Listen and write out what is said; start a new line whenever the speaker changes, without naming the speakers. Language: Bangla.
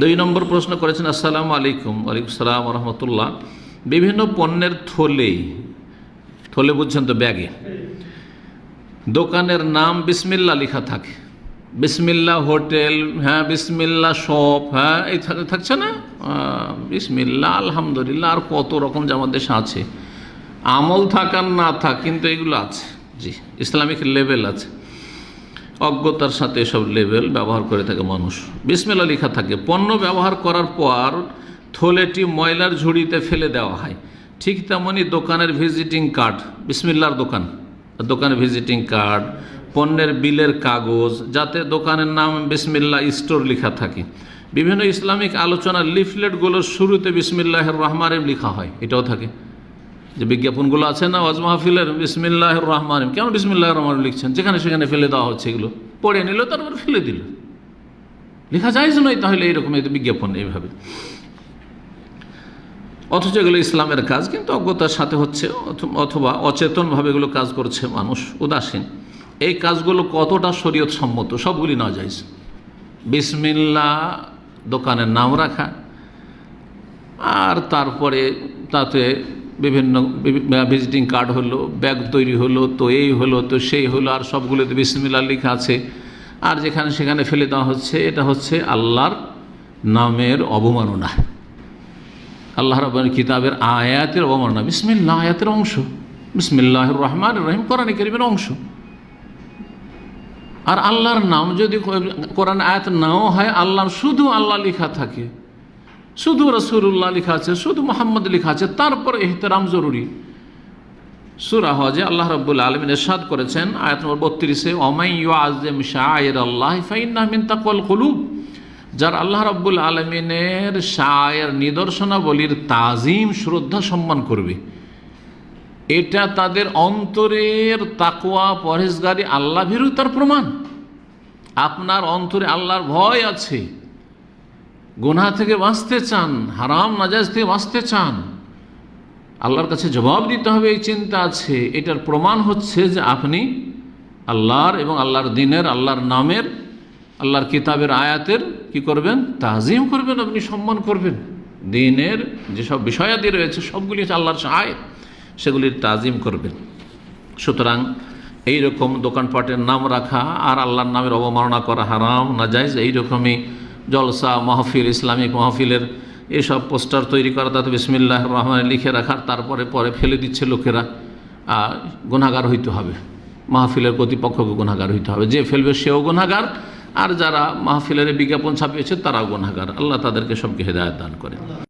দুই নম্বর প্রশ্ন করেছেন, আসসালামু আলাইকুম। ওয়ালাইকুম সালাম রহমতুল্লাহ। বিভিন্ন পণ্যের থলে থলে বুঝছেন তো, ব্যাগে। দোকানের নাম বিসমিল্লা লেখা থাকে। বিসমিল্লা হোটেল হ্যাঁ বিসমিল্লা শপ হ্যাঁ এই থাক- থাকছে না? বিসমিল্লা আলহামদুলিল্লাহ, আর কত রকম যে আমাদের দেশে আছে। আমল থাকার না থাক, কিন্তু এগুলো আছে। জি, ইসলামিক লেভেল আছে। অজ্ঞতার সাথে এসব লেভেল ব্যবহার করে থাকে মানুষ। বিসমিল্লা লেখা থাকে, পণ্য ব্যবহার করার পর থলেটি ময়লার ঝুড়িতে ফেলে দেওয়া হয়। ঠিক তেমনই দোকানের ভিজিটিং কার্ড বিসমিল্লার দোকান, দোকানের ভিজিটিং কার্ড পণ্যের বিলের কাগজ, যাতে দোকানের নাম বিসমিল্লা স্টোর লেখা থাকে। বিভিন্ন ইসলামিক আলোচনার লিফলেটগুলোর শুরুতে বিসমিল্লাহ রহমানের লেখা হয়, এটাও থাকে। যে বিজ্ঞাপনগুলো আছে না, ওয়াজ মাহফিলের বিসমিল্লাহ রহমান কেন বিসমিল্লাহ রহমান লিখছেন? যেখানে সেখানে ফেলে দেওয়া হচ্ছে এগুলো। পড়ে নিল, তারপর ফেলে দিল। লেখা যায় নয় তাহলে এইরকম এই বিজ্ঞাপন এইভাবে। অথচ এগুলো ইসলামের কাজ, কিন্তু অজ্ঞতার সাথে হচ্ছে, অথ- অথবা অচেতনভাবে এগুলো কাজ করছে মানুষ, উদাসীন। এই কাজগুলো কতটা শরীয়ত সম্মত সবগুলি না যায় বিসমিল্লা দোকানের নাম রাখা, আর তারপরে তাতে বিভিন্ন ভিজিটিং কার্ড হলো ব্যাগ তৈরি হলো, তো এই হলো, তো সেই হলো, আর সবগুলোতে বিসমিল্লা লেখা আছে। আর যেখানে সেখানে ফেলে দেওয়া হচ্ছে, এটা হচ্ছে আল্লাহর নামের অবমাননা। আল্লাহ রবের কিতাবের আয়াতের অবমাননা। বিসমিল্লা আয়াতের অংশ। বিসমিল্লাহ রহমান রহিম, কোরআন করিমের অংশ। আর আল্লাহর নাম যদি কোরআন আয়াত নাও হয়, আল্লাহর শুধু আল্লাহ লেখা থাকে। শুধু রসুল্লাহ লেখা আছে, শুধু মোহাম্মদ লেখা আছে, তারপর এহতেরাম জরুরি। সুরা হজে আল্লাহ রব্বুল আলমিন এরশাদ করেছেন, আয়াত নম্বর বত্রিশে আজম শাহের আল্লাহ ফাইনামিন তাকওয়াল কুলুব। যার আল্লাহ রব্বুল আলমিনের শায়ের নিদর্শনাবলীর তাজিম, শ্রদ্ধা সম্মান করবে। এটা তাদের অন্তরের তাকওয়া, পরহেজগারি, আল্লাহ ভীরুতার প্রমাণ। আপনার অন্তরে আল্লাহর ভয় আছে। গুনাহ থেকে বাঁচতে চান, হারাম নাজাজ থেকে বাঁচতে চান, আল্লাহর কাছে জবাব দিতে হবে এই চিন্তা আছে। এটার প্রমাণ হচ্ছে যে আপনি আল্লাহর এবং আল্লাহর দিনের, আল্লাহর নামের, আল্লাহর কিতাবের আয়াতের কি করবেন? তাজিম করবেন, আপনি সম্মান করবেন। দিনের যেসব বিষয়াদি রয়েছে, সবগুলি আল্লাহর আয় সেগুলির তাজিম করবেন। সুতরাং এই রকম দোকানপাটের নাম রাখা আর আল্লাহর নামের অবমাননা করা হারাম না যায় এইরকমই জলসা, মাহফিল, ইসলামিক মাহফিলের এসব পোস্টার তৈরি করা, তাতে বিসমিল্লাহ রহমান লিখে রাখার, তারপরে পরে ফেলে দিচ্ছে লোকেরা। আর গুণাগার হইতে হবে। মাহফিলের কর্তৃপক্ষকে গুণাগার হইতে হবে। যে ফেলবে সেও গুণাগার আর যারা মাহফিলের বিজ্ঞাপন ছাপিয়েছে তারাও গুণাগার আল্লাহ তাদেরকে সবকে হেদায়ত দান করে